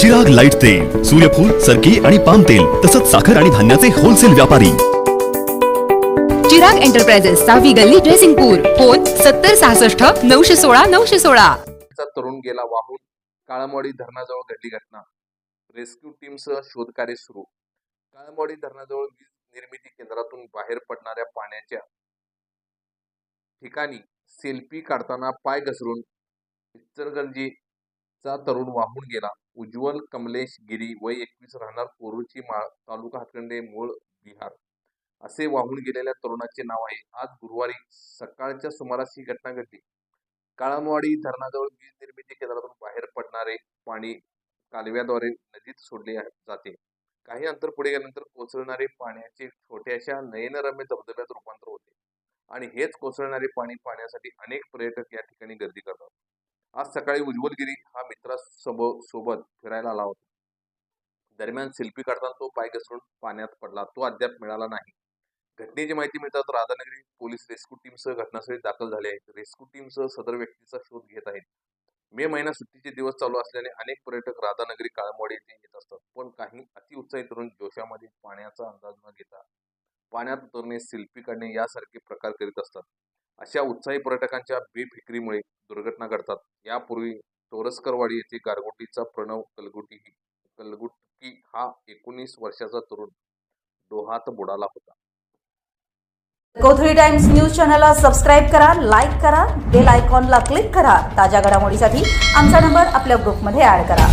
Chirag light तेल सूर्यफूल सरकी आणि पाम तेल तसंच साखर आणि धान्याचे होलसेल व्यापारी. चिराग एंटरप्राइजेस सहावी गल्ली ड्रेसिंगपूर फोन सत्तर सहासष्ट नऊशे सोळा नऊशे सोळा. तरुण गेला वाहून काळामवाडी धरणाजवळ घडली घटना. रेस्क्यू टीमसह शोधकार्य सुरू. काळामवाडी धरणाजवळ वीज निर्मिती केंद्रातून बाहेर पडणाऱ्या पाण्याच्या ठिकाणी सेल्फी काढताना पाय घसरून चा तरुण वाहून गेला. उज्ज्वल कमलेश गिरी वय एकवीस राहणार कोरूची माळ तालुका हातकंडे मूळ बिहार. असे वाहून गेलेल्या तरुणाचे नाव आहे. आज गुरुवारी सकाळच्या सुमारास ही घटना घडली. काळमवाडी धरणाजवळ वीज निर्मिती केंद्रातून बाहेर पडणारे पाणी कालव्याद्वारे नदीत सोडले जाते. काही अंतर पुढे गेल्यानंतर कोसळणारे पाण्याचे छोट्याशा नयनरम्य धबधब्यात रूपांतर होते. आणि हेच कोसळणारे पाणी पाहण्यासाठी अनेक पर्यटक या ठिकाणी गर्दी करतात. आज सकाळी उज्ज्वलगिरी हा मित्रासोबत सोबत फिरायला आला होता. दरम्यान सेल्फी काढताना तो पाय घसरून पाण्यात पडला. तो अद्याप मिळाला नाही. घटनेची माहिती मिळताच राधानगरी पोलीस रेस्क्यू टीमसह घटनास्थळी दाखल झाले आहेत. रेस्क्यू टीमसह सदर व्यक्तीचा शोध घेत आहेत. मे महिना सुट्टीचे दिवस चालू असल्याने अनेक पर्यटक राधानगरी काळमवाडी येथे येत असतात. पण काही अतिउत्साही तरुण जोशामध्ये पाण्याचा अंदाज न घेता पाण्यात उतरणे सेल्फी काढणे यासारखे प्रकार करीत असतात. अशा उत्साही पर्यटकांच्या बेफिक्रीमुळे दुर्घटना घडतात. यापूर्वी टोरसकरवाडी येथे गारगोटीचा प्रणव कलगुटी कलगुटकी हा एकोणीस वर्षाचा तरुण डोहात बुडाला होता. कोथळी टाइम्स न्यूज चॅनलला सबस्क्राईब करा लाईक करा बेल आयकॉनला क्लिक करा. ताज्या घडामोडीसाठी आमचा नंबर आपल्या ग्रुपमध्ये ऍड करा.